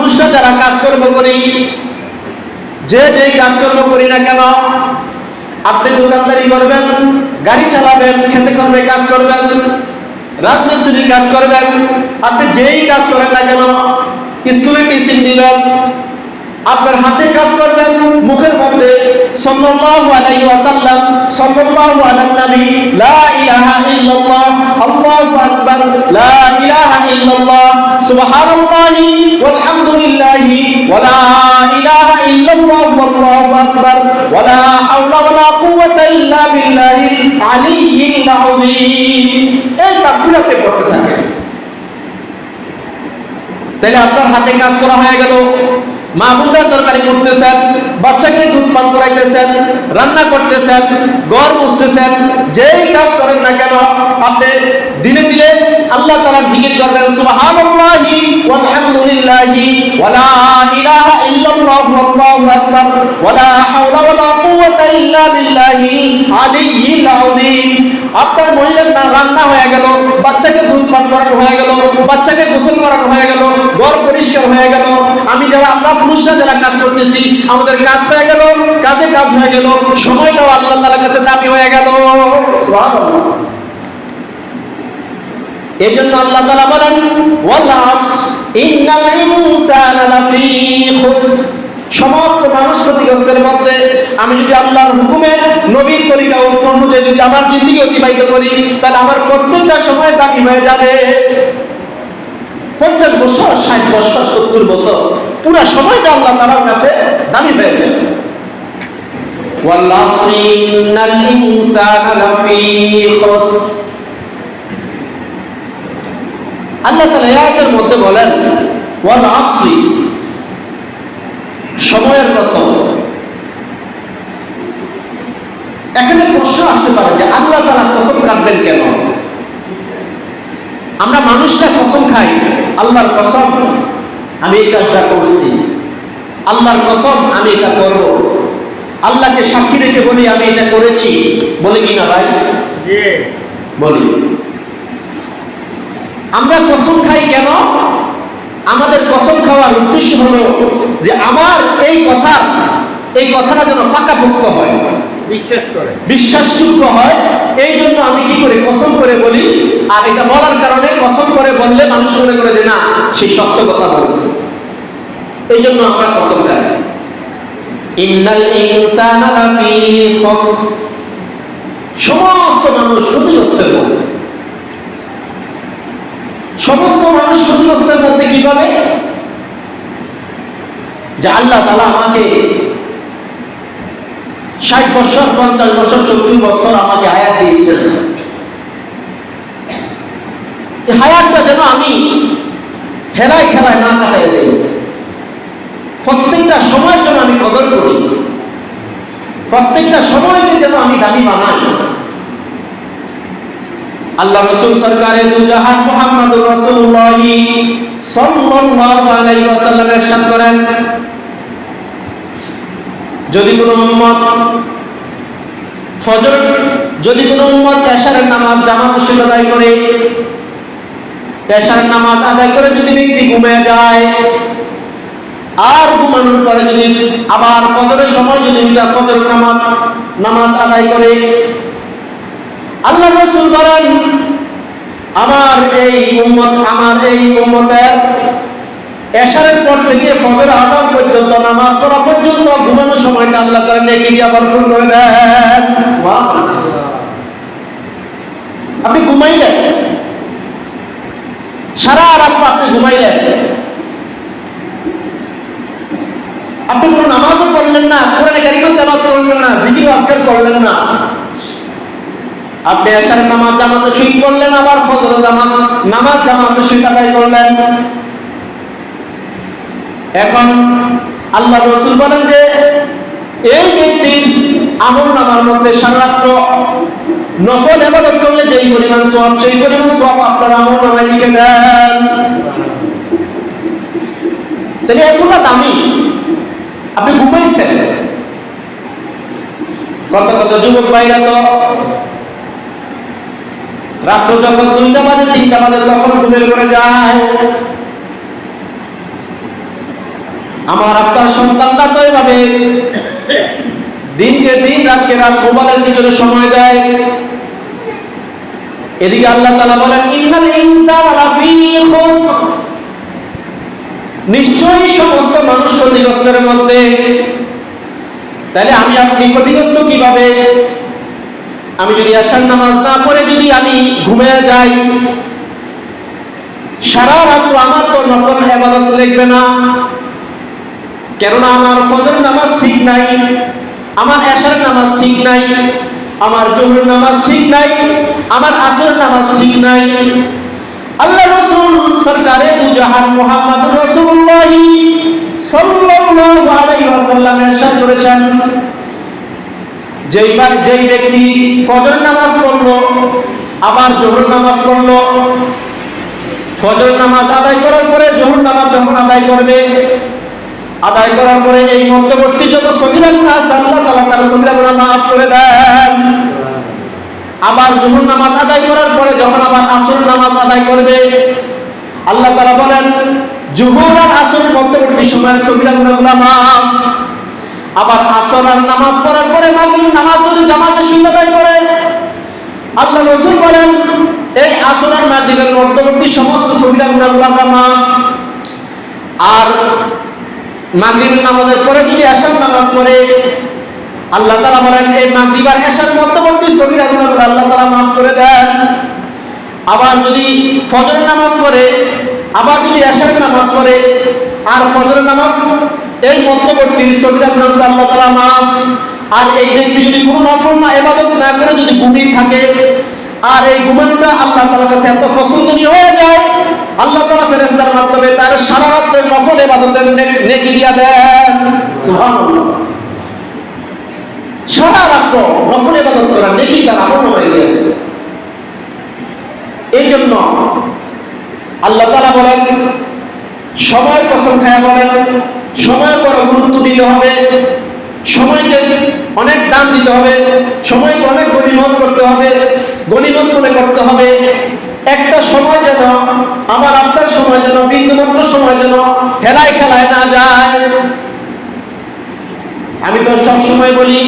পুরুষরা যারা কাজকর্ম করি, যে যেই কাজকর্ম করি না কেন, আপনি দোকানদারি করবেন, গাড়ি চালাবেন, খেতে কর্মে কাজ করবেন, রাজমিস্ত্রির কাজ করবেন, আপনি যেই কাজ করেন না কেন স্কুলে টিচিং দিবেন, আপনার হাতে কাজ করবেন, মুখের মধ্যে সাল্লাল্লাহু আলাইহি ওয়াসাল্লাম, সাল্লাল্লাহু আলাইহি নবী, লা ইলাহা ইল্লাল্লাহ, আল্লাহু আকবার, লা ইলাহা ইল্লাল্লাহ, সুবহানাল্লাহি ওয়ালহামদুলিল্লাহি, ওয়া লা ইলাহা ইল্লাল্লাহ ওয়াল্লাহু আকবার, ওয়া লা হাওলা ওয়া লা কুওয়াতা ইল্লা বিল্লাহিল আলিয়্যিল আযীম। এই তাসবিহ আপনি করতে থাকেন। তাহলে আপনার হাতে কাজ করা হয়ে গেল। মা বোনরা তরকারি করতেছেন, বাচ্চাকে দুধ পান করাইতেছেন, রান্না করতেছেন, ঘর মুছতেছেন, যেই কাজ করেন না কেন, আপনি দিনে দিলে আল্লাহ তাআলার জিকির করবেন ওয়ালহামদুলিল্লাহি ওয়ালা ইলাহা ইল্লাল্লাহু আল্লাহু আকবার, ওয়ালা হাওলা ওয়ালা কুওয়াতা ইল্লা বিল্লাহিল আলিয়্যিল আযীম। আপনার মহিলার রান্না হয়ে গেল, বাচ্চাকে দুধ পান করানো হয়ে গেল বাচ্চাকে গোসল করানো হয়ে গেল, ঘর পরিষ্কার হয়ে গেল। আমি যারা আমরা পুরুষরা যারা কাজ করতেছি, আমাদের কাজ হয়ে গেল, কাজে কাজ হয়ে গেল, সময়টাও আল্লাহ তাআলার কাছে দামি হয়ে গেল। এই জন্য আল্লাহ তাআলা বলেন, ওয়ালাস, ইন্নাল ইনসানা লাফি সমস্ত মানুষ ক্ষতিগ্রস্তের মধ্যে আমি যদি আল্লাহর হুকুমে নবীর তরিকা অনুযায়ী যদি আমার জিন্দিগি অতিবাহিত করি, তাহলে আমার প্রত্যেকটা সময় দাবি হয়ে যাবে। পঞ্চাশ বছর ষাট বছর সত্তর বছর পুরা সময়টা আল্লাহ তালার কাছে দামি হয়ে যায়। আল্লাহ মধ্যে বলেন সময়ের এখানে প্রশ্ন আসতে পারে যে আল্লাহ তালা কসম কাটবেন কেন? আমরা মানুষরা কসম খাই। আল্লাহর কসম আমি এই কাজটা করছি। আল্লাহর কসম আমি এটা করব। আল্লাহকে সাক্ষী রেখে বলি আমি এটা করেছি। বলি কি না ভাই? বলি। আমরা কসম খাই কেন? আমাদের কসম খাওয়ার উদ্দেশ্য হলো যে আমার এই কথা এই কথাটা যেন পাকাপোক্ত হয়। বিশ্বাস করে। বিশ্বাসযোগ্য হয়। এই জন্য আমি কি করে কসম করে বলি? আর এটা বলার কারণে কসম করে বললে মানুষ মনে করে যে না সেই সত্য কথা বলছে। এই জন্য আমরা কসম খাই ইন্নাল ইনসানা লাফি খসর। সমস্ত মানুষ ক্ষতিগ্রস্তের মধ্যে। সমস্ত মানুষ ক্ষতিগ্রস্তের মধ্যে কীভাবে যে আল্লাহ তালা আমাকে ষাট বছর, পঞ্চাশ বছর, সত্তর বছর আমাকে হায়াত দিয়েছেন। হায়াতটা যেন আমি হেলায় খেলায় না কাটাই দেই। প্রত্যেকটা সময়ের জন্য আমি কদর করি। প্রত্যেকটা সময়কে যেন আমি দামি বানাই। আল্লাহ রসুল সরকারে দু জাহান মোহাম্মদ রসুল্লাহ সাল্লাল্লাহু আলাইহি ওয়াসাল্লাম ইরশাদ করেন। যদি কোনো উম্মত ফজর, যদি কোনো উম্মত এশারের নামাজ জামাত সহিত আদায় করে, এশারের নামাজ আদায় করে যদি ব্যক্তি ঘুমিয়ে যায়, আর ঘুমানোর পরে যদি আবার ফজরের সময় যদি ফজর নামাজ নামাজ আদায় করে আল্লাহ রসুল বলেন, আমার এই উম্মত, আমার এই উম্মতের এশারের পর থেকে ফজর আজান পর্যন্ত নামাজ ঘুমানোর সময়টা আল্লাহ করে নেকি দিয়া ভরপুর করে দেন। আপনি ঘুমাইলেন? সারা রাত আপনি ঘুমাইলেন। আপনি কোনো নামাজও পড়লেন না, কোরআনে কারিগর তেলাওয়াত করলেন না জিকির আজকার করলেন না। আপনি এশার নামাজ জামাত শহীদ করলেন, আবার ফজর জামাত নামাজ জামাত শহীদ আদায় করলেন। এখন আল্লাহ রসুল বলেন যে, এই ব্যক্তির আমল নামার মধ্যে সারাত্র নফল এবাদত করলে যেই পরিমাণ সোয়াব সেই পরিমাণ সোয়াব আপনার আমল নামায় লিখে দেন। তাহলে এতটা দামি? আপনি ঘুমাইছেন? কত কত যুবক ভাইরা তো রাত্র যখন দুইটা বাজে, তিনটা বাজে তখন ঘুমের ঘরে যায়। আমার আপনার সন্তানরা তো এভাবে দিনকে দিন, রাতকে রাত মোবাইলের পিছনে সময় দেয়। এদিকে আল্লাহ তালা বলেন নিশ্চয়ই সমস্ত মানুষ ক্ষতিগ্রস্তের মধ্যে। তাহলে আমি আপনি ক্ষতিগ্রস্ত কীভাবে? আমি যদি আশার নামাজ না পড়ে যদি আমি ঘুমিয়ে যাই, সারা রাত্র আমার তো নফল ইবাদত দেখবে না। কেননা আমার ফজর নামাজ ঠিক নাই, আমার এশার নামাজ ঠিক নাই, আমার জোহর নামাজ ঠিক নাই, আমার আসর নামাজ ঠিক নাই। আল্লাহ রাসূল সরকারে দু জাহান মুহাম্মদ রাসূলুল্লাহ সাল্লাল্লাহু আলাইহি ওয়াসাল্লাম ইরশাদ করেছেন। যেইবার যেই ব্যক্তি ফজর নামাজ পড়ল, আবার জোহর নামাজ পড়ল, ফজর নামাজ আদায় করার পরে জোহর নামাজ যখন আদায় করবে আদায় করার পরে এই মধ্যবর্তী যত গুনাহ আছে আল্লাহ তালা তার সগিরা গুনাহ মাফ করে দেন। আবার জোহর নামাজ আদায় করার পরে, যখন আবার আসর নামাজ আদায় করবে, আল্লাহ তাআলা বলেন জোহর আর আসর মধ্যবর্তী সময়ের সগিরা গুনাহগুলো মাফ। আবার আসর আর নামাজ পড়ার পরে মাগরিব নামাজ যদি জামাতে সঙ্গে আদায় করে, আল্লাহ রসুল বলেন, এই আসর আর মাগরিবের মধ্যবর্তী সমস্ত সগিরা গুনাহগুলো আমরা মাফ। আর মাগরিব নামাজের পরে যদি আসার নামাজ পড়ে, আল্লাহ তাআলা বলেন, এই মাগরিব আর এশার মধ্যবর্তী সগীরা গুনাহগুলো আল্লাহ তাআলা maaf করে দেন, আবার যদি ফজর নামাজ পড়ে, আবার যদি এশার নামাজ পড়ে, আর ফজর নামাজ এই মধ্যবর্তী সগীরা গুনাহগুলো আল্লাহ তাআলা maaf আর এই ব্যক্তি যদি কোনো নফল না ইবাদত না করে যদি ঘুমিয়ে থাকে আর এই ঘুমানোটা আল্লাহ তাআলার কাছে এত পছন্দনীয় হয়ে যায়। আল্লাহ তাআলা ফেরেশতার মাধ্যমে তার সারা রাত্রের নফল ইবাদতের নে- নেকি দিয়া দেন। সারা রাত্র নফল ইবাদত করা নেকি তার আমল নামায় দিয়ে এই জন্য আল্লাহ তাআলা বলেন, সময় কসম খায়া বলেন, সময় বড় গুরুত্ব দিতে হবে, সময়কে অনেক দাম দিতে হবে, সময়কে অনেক গণিমত করতে হবে করতে হবে। একটা সময় যেন, আমার আপনার সময় যেন, বিন্দুমাত্র সময় যেন হেলায় খেলায় না যায়। আমি তো সব সময় বলি